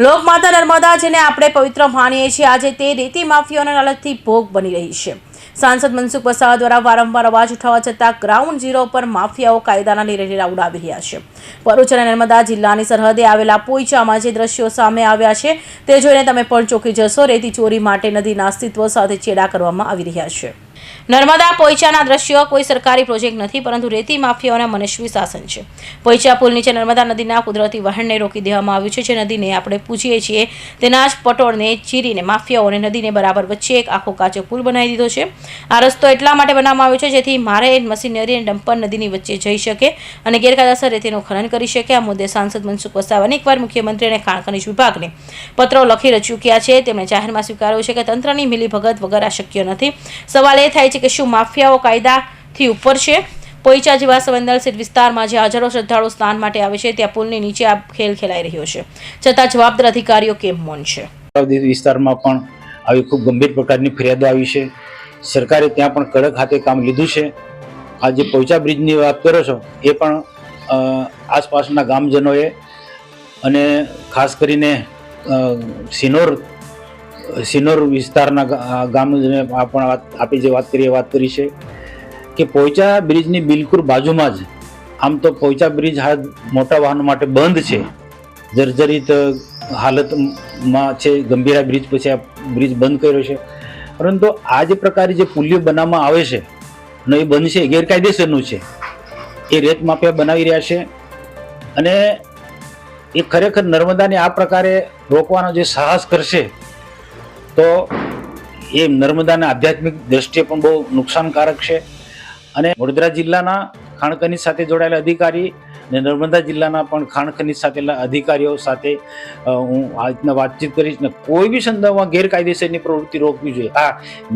લોકમાતા નર્મદા, જેને આપણે પવિત્ર માનીએ છીએ, આજે તે રેતી માફિયાઓના લાલચથી ભોગ બની રહી છે. સાંસદ મનસુખ વસાવા દ્વારા વારંવાર અવાજ ઉઠાવવા છતાં ગ્રાઉન્ડ ઝીરો પર માફિયાઓ કાયદાના લીરેલીરા ઉડાવી રહ્યા છે. ભરૂચ અને નર્મદા જિલ્લાની સરહદે આવેલા પોઈચામાં જે દ્રશ્યો સામે આવ્યા છે, તે જોઈને તમે પણ ચોંકી જશો. રેતી ચોરી માટે નદીના અસ્તિત્વ સાથે ચેડા કરવામાં આવી રહ્યા છે. નર્મદા પોઈચાના દ્રશ્યો કોઈ સરકારી પ્રોજેક્ટ નથી, પરંતુ રેતી માફિયાઓના મનસ્વી શાસન છે. પોઈચા પુલ નીચે નર્મદા નદીના કુદરતી વહેણને રોકી દેવામાં આવ્યું છે, જે નદીને આપણે પૂછીએ છીએ. તેના જ પટોળને ચીરીને માફિયાઓને નદીને બરાબર વચ્ચે એક આખો કાચો પુલ બનાવી દીધો છે. આ રસ્તો એટલા માટે બનાવવામાં આવ્યો છે, જેથી મારે મશીનરી અને ડમ્પર નદીની વચ્ચે જઈ શકે અને ગેરકાયદેસર રેતીનું ખનન કરી શકે. આ મુદ્દે સાંસદ મનસુખ વસાવા એકવાર મુખ્યમંત્રી અને ખાણ ખનિજ વિભાગને પત્રો લખી ચૂક્યા છે, તેમણે જાહેરમાં સ્વીકાર્યું છે કે તંત્રની મિલીભગત વગર આ શક્ય નથી. સવાલ એ થાય છે કે શું માફિયાઓ કાયદાથી ઉપર છે? પોઈચા જેવા સંવેદનશીલ વિસ્તારમાં જે હજારો શ્રદ્ધાળુ સ્નાન માટે આવે છે, ત્યાં પુલની નીચે આ ખેલ ખેલાઈ રહ્યો છે. છતાં જવાબદાર અધિકારીઓ કેમ મૌન છે? વિસ્તારમાં પણ આવી ખૂબ ગંભીર પ્રકારની ફરિયાદો આવી છે. સરકારે ત્યાં પણ કડક હાથે કામ લીધું છે. આ જે પોઈચા બ્રિજની વાત કરો છો, એ પણ આસપાસના ગામજનોએ અને ખાસ કરીને સિનોર સિનોર વિસ્તારના ગામને પણ વાત, આપી જે વાત કરી એ વાત કરી છે કે પોઈચા બ્રિજની બિલકુલ બાજુમાં જ, આમ તો પોઈચા બ્રિજ હાલ મોટા વાહનો માટે બંધ છે. જર્જરિત હાલતમાં છે, ગંભીરા બ્રિજ પછી આ બ્રિજ બંધ કર્યો છે. પરંતુ આ જે પ્રકારે જે પુલિયો બનાવવામાં આવે છે અને એ બંધ છે ગેરકાયદેસરનું છે. એ રેત માફિયા બનાવી રહ્યા છે અને એ ખરેખર નર્મદાને આ પ્રકારે રોકવાનો જે સાહસ કરશે તો એ નર્મદાના આધ્યાત્મિક દ્રષ્ટિએ પણ બહુ નુકસાનકારક છે. અને વડોદરા જિલ્લાના ખાણકની સાથે જોડાયેલા અધિકારી અને નર્મદા જિલ્લાના પણ ખાણ ખનીજ સાથેના અધિકારીઓ સાથે હું આ રીતના વાતચીત કરીશ ને કોઈ બી સંદર્ભમાં ગેરકાયદેસરની પ્રવૃત્તિ રોકવી જોઈએ. આ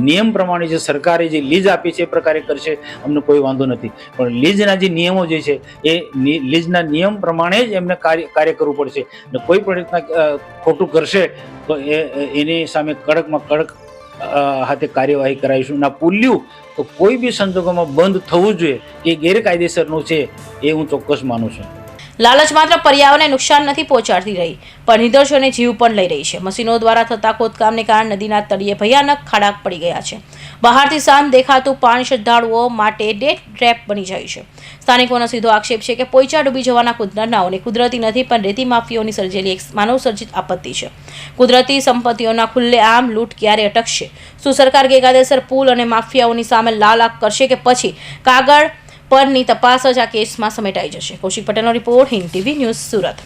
નિયમ પ્રમાણે જે સરકારે જે લીઝ આપી છે એ પ્રકારે કરશે, અમને કોઈ વાંધો નથી. પણ લીઝના જે નિયમો જે છે, એ લીઝના નિયમ પ્રમાણે જ એમને કાર્ય કાર્ય કરવું પડશે. ને કોઈ પણ રીતના ખોટું કરશે, તો એ, એની સામે કડકમાં કડક હાથે કાર્યવાહી કરાવીશું. ના, પુલ્યું, તો કોઈ બી સંજોગોમાં બંધ થવું જોઈએ એ ગેરકાયદેસરનું છે એ હું ચોક્કસ માનું છું. લાલચ માત્ર પર્યાવરણને નુકસાન નથી પહોંચાડતી રહી, પણ નિદર્શોને જીવ પણ લઈ રહી છે. મશીનો દ્વારા થતા ખોદકામને કારણે નદીના તળિયે ભયાનક ખાડા પડી ગયા છે. બહારથી શાંત દેખાતું પાણી શ્રદ્ધાળુઓ માટે ડેટ ટ્રેપ બની જાય છે. સ્થાનિકોનો સીધો આક્ષેપ છે કે પોઈચા ડૂબી જવાના કુદરતનાઓને કુદરતી નથી, પણ રેતી માફીઓની સર્જેલી એક માનવ સર્જિત આપત્તિ છે. કુદરતી સંપત્તિઓના ખુલ્લે આમ લૂંટ ક્યારે અટકશે? શું સરકાર ગેરકાયદેસર પુલ અને માફિયાઓની સામે લાલ આંખ કરશે કે પછી? કાગળ પરની તપાસ જ આ કેસમાં સમેટાઈ જશે. કૌશિક પટેલનો report Hind TV news Surat.